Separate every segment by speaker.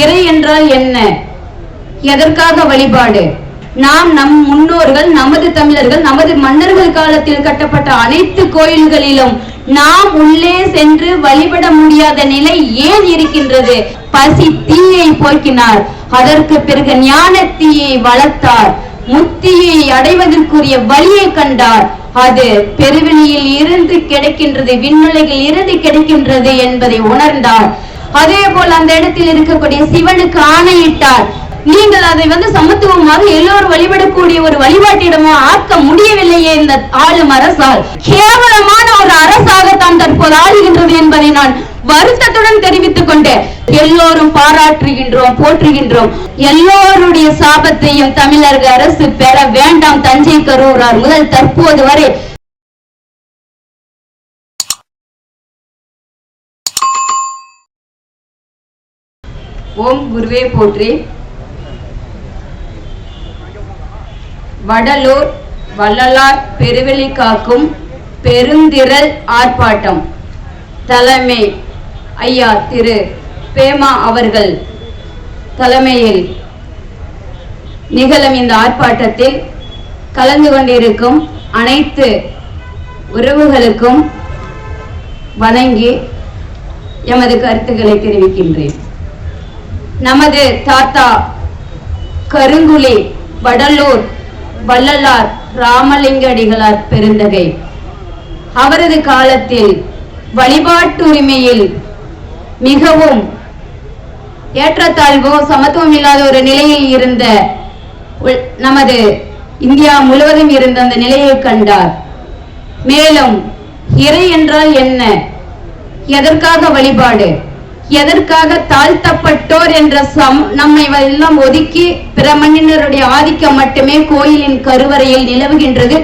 Speaker 1: இறை என்றால் என்ன? எதற்காக வழிபாடு? நாம் நம் முன்னோர்கள் நமது தமிழர்கள் நமது மன்னர்கள் காலத்தில் கட்டப்பட்ட அனைத்து கோயில்களிலும் நாம் உள்ளே சென்று வழிபட முடியாத நிலை ஏன் இருக்கின்றது? பசி தீயை போக்கினார். அதற்கு பிறகு ஞான தீயை வளர்த்தார். முத்தியை அடைவதற்குரிய வழியை கண்டார். அது பெருவெளியில் இருந்து கிடைக்கின்றது விண்ணுலகில் இருந்து கிடைக்கின்றது என்பதை உணர்ந்தார். அதே போல் அந்த இடத்தில் இருக்கக்கூடிய சிவனுக்கு ஆணையிட்டார். நீங்கள் அதை வந்து சமத்துவமாக எல்லோரும் வழிபடக்கூடிய ஒரு வழிபாட்டிடமா ஆக்க முடியவில்லையே இந்த ஆளும் அரசால். கேவலமான ஒரு அரசாகத்தான் தற்போது ஆளுகின்றது என்பதை நான் வருத்தத்துடன் தெரிவித்துக் கொண்டு எல்லோரும் பாராட்டுகின்றோம் போற்றுகின்றோம். எல்லோருடைய சாபத்தையும் தமிழக அரசு பெற வேண்டாம் தஞ்சை கரூரார் முதல் தற்போது வரை ஓம் குருவே போற்றி. வடலூர் வள்ளலார் பெருவெளி காக்கும் பெருந்திரள் ஆர்ப்பாட்டம். தலைமை ஐயா திரு பேமா அவர்கள் தலைமையில் நிகழும் இந்த ஆர்ப்பாட்டத்தில் கலந்து கொண்டிருக்கும் அனைத்து உறவுகளுக்கும் வணங்கி எமது கருத்துக்களை தெரிவிக்கின்றேன். நமது தாத்தா கருங்குழி வடலூர் வள்ளலார் ராமலிங்க அடிகளார் பெருந்தகை. அவரது காலத்தில் வழிபாட்டுரிமையில் மிகவும் ஏற்றத்தாழ்வோ சமத்துவம் இல்லாத ஒரு நிலையில் இருந்த உள்- நமது இந்தியா முழுவதும் இருந்த அந்த நிலையை கண்டார். மேலும் இறை என்றால் என்ன? எதற்காக வழிபாடு? எதற்காக தாழ்த்தப்பட்டோர் என்ற சம் நம்மை எல்லாம் ஒதுக்கி பிற ஆதிக்கம் மட்டுமே கோயிலின் கருவறையில் நிலவுகின்றது.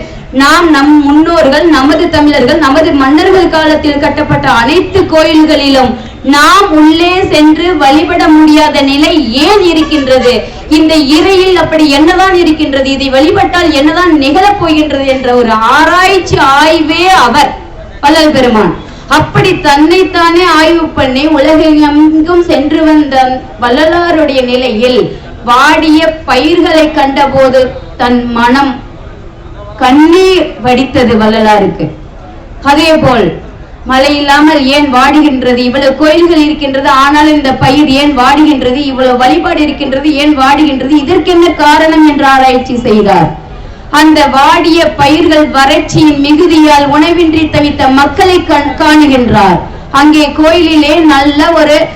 Speaker 1: நாம் நம் முன்னோர்கள் நமது தமிழர்கள் நமது மன்னர்கள் காலத்தில் கட்டப்பட்ட அனைத்து கோயில்களிலும் நாம் உள்ளே சென்று வழிபட முடியாத நிலை ஏன் இருக்கின்றது? இந்த இறையில் அப்படி என்னதான் இருக்கின்றது? இதை வழிபட்டால் என்னதான் நிகழப் போகின்றது என்ற ஒரு ஆராய்ச்சி ஆய்வே அவர் வள்ளல் பெருமான். அப்படி தன்னைத்தானே ஆய்வு பண்ணி உலகெங்கும் சென்று வந்த வள்ளலாருடைய நிலையில் வாடிய பயிர்களை கண்டபோது தன் மனம் கண்ணீர் வடித்தது வள்ளலாருக்கு. அதே போல் மழை இல்லாமல் ஏன் வாடுகின்றது? இவ்வளவு கோயில்கள் இருக்கின்றது ஆனால் இந்த பயிர் ஏன் வாடுகின்றது? இவ்வளவு வழிபாடு இருக்கின்றது ஏன் வாடுகின்றது? இதற்கென்ன காரணம் என்று ஆராய்ச்சி செய்தார். அந்த வாடிய பயிர்கள் வறட்சியின் மிகுதியால் உணவின்றி தவித்த மக்களை கண்- காணுகின்றார். அங்கே கோயிலிலே நல்ல ஒரு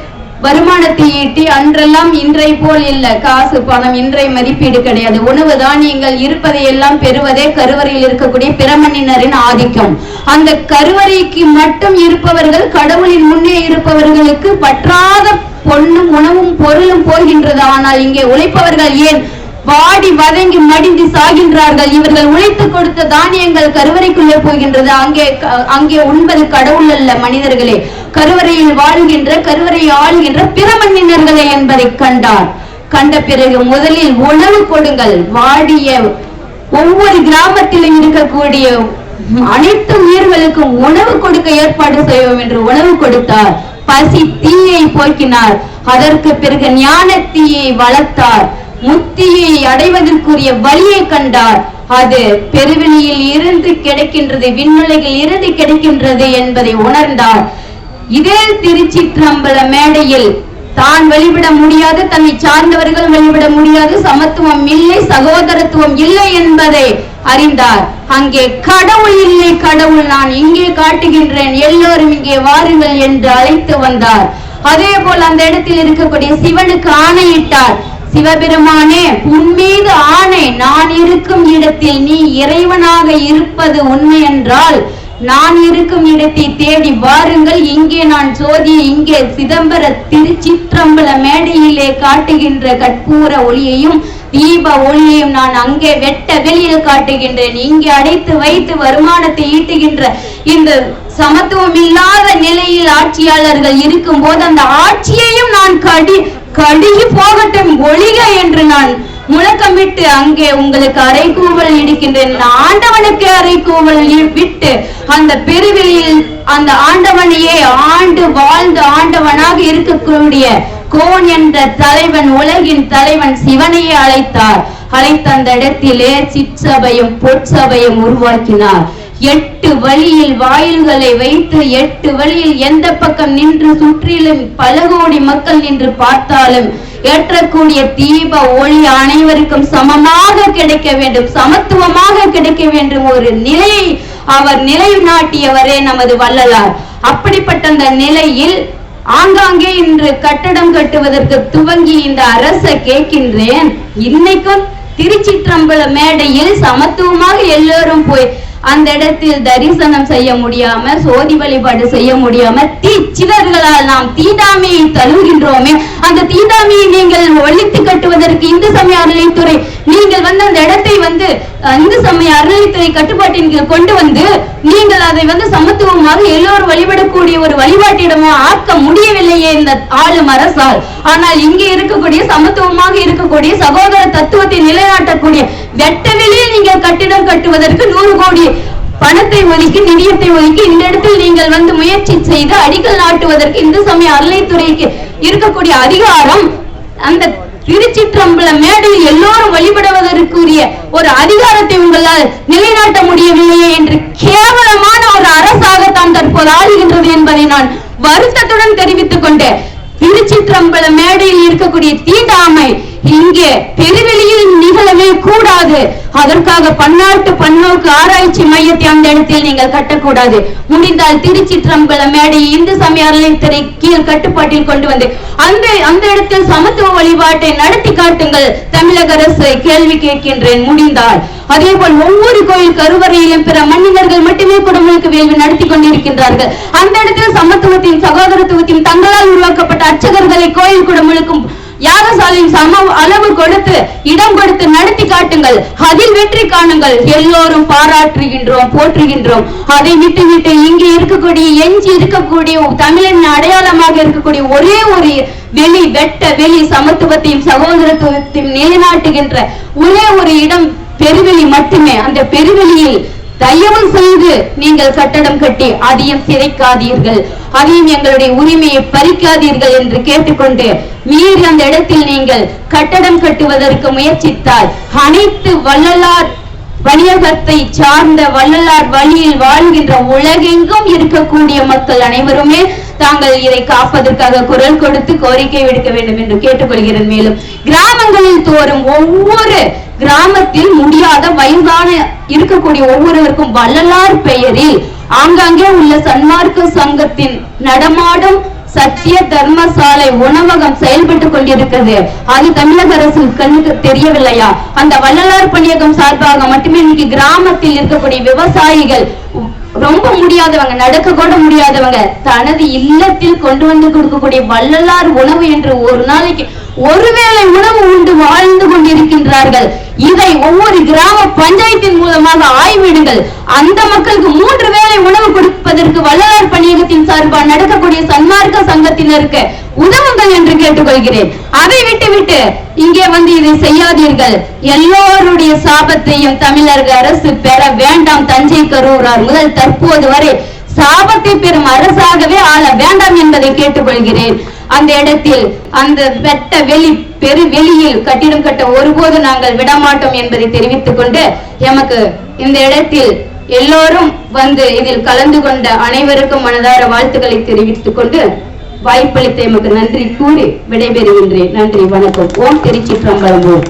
Speaker 1: வருமானத்தை ஈட்டி அன்றெல்லாம் இன்றை போல் இல்ல. காசு பணம் இன்றை மதிப்பீடு கிடையாது. உணவு தானியங்கள் இருப்பதை எல்லாம் பெறுவதே கருவறையில் இருக்கக்கூடிய பிரமணினரின் ஆதிக்கம். அந்த கருவறைக்கு மட்டும் இருப்பவர்கள் கடவுளின் முன்னே இருப்பவர்களுக்கு பற்றாத பொண்ணும் உணவும் பொருளும் போகின்றது? ஆனால் இங்கே உழைப்பவர்கள் ஏன் வாடி வதங்கி மடிந்து சாகின்றார்கள். இவர்கள் உழைத்து கொடுத்த தானியங்கள் கருவறைக்குள்ளே போகின்றது. அங்கே அங்கே உண்பது கடவுள் அல்ல மனிதர்களே. கருவறையில் வாழ்கின்ற கருவறையை ஆளுகின்ற பிற மன்னினர்களே என்பதை கண்டார். கண்ட பிறகு முதலில் உணவு கொடுங்கள். வாடிய ஒவ்வொரு கிராமத்திலும் இருக்கக்கூடிய அனைத்து உயிர்களுக்கும் உணவு கொடுக்க ஏற்பாடு செய்வோம் என்று உணவு கொடுத்தார். பசி தீயை போக்கினார். அதற்கு பிறகு ஞான தீயை வளர்த்தார். முத்தியை அடைவதற்குரிய வழியை கண்டார். அது பெருவெளியில் இருந்து கிடைக்கின்றது விண்ணுலகில் இருந்து கிடைக்கின்றது என்பதை உணர்ந்தார். இதே திருச்சிற்றம்பல மேடையில் தான் வழிபட முடியாது தன்னை சார்ந்தவர்கள் வழிபட முடியாது சமத்துவம் இல்லை சகோதரத்துவம் இல்லை என்பதை அறிந்தார். அங்கே கடவுள் இல்லை கடவுள் நான் இங்கே காட்டுகின்றேன் எல்லோரும் இங்கே வாருங்கள் என்று அழைத்து வந்தார். அதே போல் அந்த இடத்தில் இருக்கக்கூடிய சிவனுக்கு ஆணையிட்டார். சிவபெருமானே உன்மீது ஆணை நான் இருக்கும் இடத்தில் நீ இறைவனாக இருப்பது உண்மை என்றால் நான் இருக்கும் இடத்தை தேடி வாருங்கள். இங்கே நான் சோதி இங்கே சிதம்பர திருச்சிற்றம்பல மேடையிலே காட்டுகின்ற கற்பூர ஒளியையும் தீப ஒளியையும் நான் அங்கே வெட்ட வெளியில் காட்டுகின்றேன். இங்கே அடைத்து வைத்து வருமானத்தை ஈட்டுகின்ற இந்த சமத்துவம் இல்லாத நிலையில் ஆட்சியாளர்கள் இருக்கும் போது அந்த ஆட்சியையும் நான் கடி கடுகி போகட்டும் ஒளிக என்று நான் முழக்கமிட்டு அங்கே உங்களுக்கு அறைகூவல் இடிக்கின்றேன். ஆண்டவனுக்கு அறைகூவல் இ- விட்டு அந்த பெருவெளியில் அந்த ஆண்டவனையே ஆண்டு வாழ்ந்து ஆண்டவனாக இருக்கக்கூடிய கோன் என்ற தலைவன் உலகின் தலைவன் சிவனையே அழைத்தார். அழைத்த அந்த இடத்திலே சிற்சபையும் பொற்சபையும் உருவாக்கினார். எட்டு வழியில் வாயில்களை வைத்து எட்டு வழியில் எந்த பக்கம் நின்று சுற்றிலும் பல கோடி மக்கள் நின்று பார்த்தாலும் ஏற்றக்கூடிய தீப ஒளி அனைவருக்கும் சமமாக கிடைக்க வேண்டும் சமத்துவமாக கிடைக்க வேண்டும் ஒரு நிலையை அவர் நிலைநாட்டியவரே நமது வள்ளலார். அப்படிப்பட்ட அந்த நிலையில் ஆங்காங்கே இன்று கட்டடம் கட்டுவதற்கு துவங்கி இந்த அரச கேட்கின்றேன். இன்னைக்கும் திருச்சிற்றம்பல மேடையில் சமத்துவமாக எல்லோரும் போய் அந்த இடத்தில் தரிசனம் செய்ய முடியாம சோதி வழிபாடு செய்ய முடியாம தீ சிலர்களால் நாம் தீண்டாமையை தழுவுகின்றோமே. அந்த தீண்டாமையை நீங்கள் ஒழித்து கட்டுவதற்கு இந்து சமய அறநிலைத்துறை நீங்கள் வந்து அந்த இடத்தை வந்து இந்து சமய அறநிலைத்துறை கட்டுப்பாட்டின் கீழ் கொண்டு வந்து நீங்கள் அதை வந்து சமத்துவமாக எல்லோரும் வழிபடக்கூடிய ஒரு வழிபாட்டிடமா ஆக்க முடியவில்லையே இந்த ஆளும் அரசால். ஆனால் இங்கே இருக்கக்கூடிய சமத்துவமாக இருக்கக்கூடிய சகோதர தத்துவத்தை நிலைநாட்டக்கூடிய வெட்ட வெளியில் நீங்கள் கட்டிடம் கட்டுவதற்கு நூறு கோடி பணத்தை ஒதுக்கி நிதியத்தை ஒதுக்கி இந்த இடத்தில் நீங்கள் வந்து முயற்சி செய்து அடிக்கல் நாட்டுவதற்கு இந்து சமய அறநிலைத்துறைக்கு இருக்கக்கூடிய அதிகாரம் அந்த திருச்சிற்றம்பல மேடையில் எல்லோரும் வழிபடுவதற்குரிய ஒரு அதிகாரத்தை உங்களால் நிலைநாட்ட முடியவில்லையே என்று கேவலமான ஒரு அரசாகத்தான் தற்போது ஆளுகின்றது என்பதை நான் வருத்தத்துடன் தெரிவித்துக் கொண்டேன் திருச்சிற்றம்பல மேடையில் இருக்கக்கூடிய தீண்டாமை இங்கே பெருவெளியில் நிகழவே கூடாது. அதற்காக பன்னாட்டு பன்னோக்கு ஆராய்ச்சி மையத்தை அந்த இடத்தில் நீங்கள் கட்டக்கூடாது. முடிந்தால் திருச்சி திருச்சிற்றம்பல மேடை இந்து சமய அறநிலையத்துறை கீழ் கட்டுப்பாட்டில் கொண்டு வந்து அந்த அந்த இடத்தில் சமத்துவ வழிபாட்டை நடத்தி காட்டுங்கள். தமிழக அரசு கேள்வி கேட்கின்றேன். முடிந்தால். அதே போல் ஒவ்வொரு கோயில் கருவறையிலும் பிற மன்னிதர்கள் மட்டுமே குடும்பங்களுக்கு வேள்வி நடத்தி கொண்டிருக்கின்றார்கள். அந்த இடத்தில் சமத்துவத்தின் சகோதரத்துவத்தின் தங்களால் உருவாக்கப்பட்ட அர்ச்சகர்களை கோயில் குடும்பங்களுக்கும் யாரசாலின் சம அளவு கொடுத்து இடம் கொடுத்து நடத்தி காட்டுங்கள். அதில் வெற்றி காணுங்கள். எல்லோரும் பாராட்டுகின்றோம் போற்றுகின்றோம். அதை விட்டு விட்டு இங்கே இருக்கக்கூடிய எஞ்சி இருக்கக்கூடிய தமிழின் அடையாளமாக இருக்கக்கூடிய ஒரே ஒரு வெளி வெட்ட வெளி சமத்துவத்தையும் சகோதரத்துவத்தையும் நிலைநாட்டுகின்ற ஒரே ஒரு இடம் பெருவெளி மட்டுமே. அந்த பெருவெளியில் தயவு செய்து நீங்கள் கட்டடம் கட்டி அதையும் சிதைக்காதீர்கள். அதையும் எங்களுடைய உரிமையை பறிக்காதீர்கள் என்று கேட்டுக்கொண்டு மீறி அந்த இடத்தில் நீங்கள் கட்டடம் கட்டுவதற்கு முயற்சித்தால் அனைத்து வள்ளலார் வணிகத்தை சார்ந்த வள்ளலார் வழியில் வாழ்கின்ற உலகெங்கும் இருக்கக்கூடிய மக்கள் அனைவருமே தாங்கள் இதை காப்பதற்காக குரல் கொடுத்து கோரிக்கை விடுக்க வேண்டும் என்று கேட்டுக்கொள்கிறேன். மேலும் கிராமங்களில் தோறும் ஒவ்வொரு கிராமத்தில் முடியாத வயதான இருக்கக்கூடிய ஒவ்வொருவருக்கும் வள்ளலார் பெயரில் ஆங்காங்கே உள்ள சன்மார்க்க சங்கத்தின் நடமாடும் சத்திய தர்மசாலை உணவகம் செயல்பட்டுக் கொண்டிருக்கிறது. அது தமிழக அரசு கண்ணுக்கு தெரியவில்லையா? அந்த வள்ளலார் பணியகம் சார்பாக மட்டுமே இன்னைக்கு கிராமத்தில் இருக்கக்கூடிய விவசாயிகள் ரொம்ப முடியாதவங்க நடக்க கூட முடியாதவங்க தனது இல்லத்தில் கொண்டு வந்து கொடுக்கக்கூடிய வள்ளலார் உணவு என்று ஒரு நாளைக்கு ஒருவேளை உணவு உண்டு வாழ்ந்து கொண்டிருக்கின்றார்கள். இதை ஒவ்வொரு கிராம பஞ்சாயத்தின் மூலமாக ஆய்விடுங்கள். அந்த மக்களுக்கு மூன்று வேளை உணவு கொடுப்பதற்கு வள்ளலார் பணியகத்தின் சார்பாக நடக்கக்கூடிய சன்மார்க்க சங்கத்தினருக்கு உதவுங்கள் என்று கேட்டுக்கொள்கிறேன். அதை விட்டுவிட்டு இங்கே வந்து இதை செய்யாதீர்கள். எல்லோருடைய சாபத்தையும் தமிழக அரசு பெற வேண்டாம். தஞ்சை கரூரார் முதல் தற்போது வரை சாபத்தை பெறும் அரசாகவே ஆள வேண்டாம் என்பதை கேட்டுக்கொள்கிறேன். அந்த இடத்தில் அந்த வெட்ட வெளி பெரு வெளியில் கட்டிடம் கட்ட ஒருபோது நாங்கள் விடமாட்டோம் என்பதை தெரிவித்துக் கொண்டு எமக்கு இந்த இடத்தில் எல்லோரும் வந்து இதில் கலந்து கொண்ட அனைவருக்கும் மனதார வாழ்த்துக்களை தெரிவித்துக் கொண்டு வாய்ப்பளித்த எமக்கு நன்றி கூறி விடைபெறுகின்றேன். நன்றி வணக்கம். ஓம் திருச்சி பிரம்பலம்பூர்.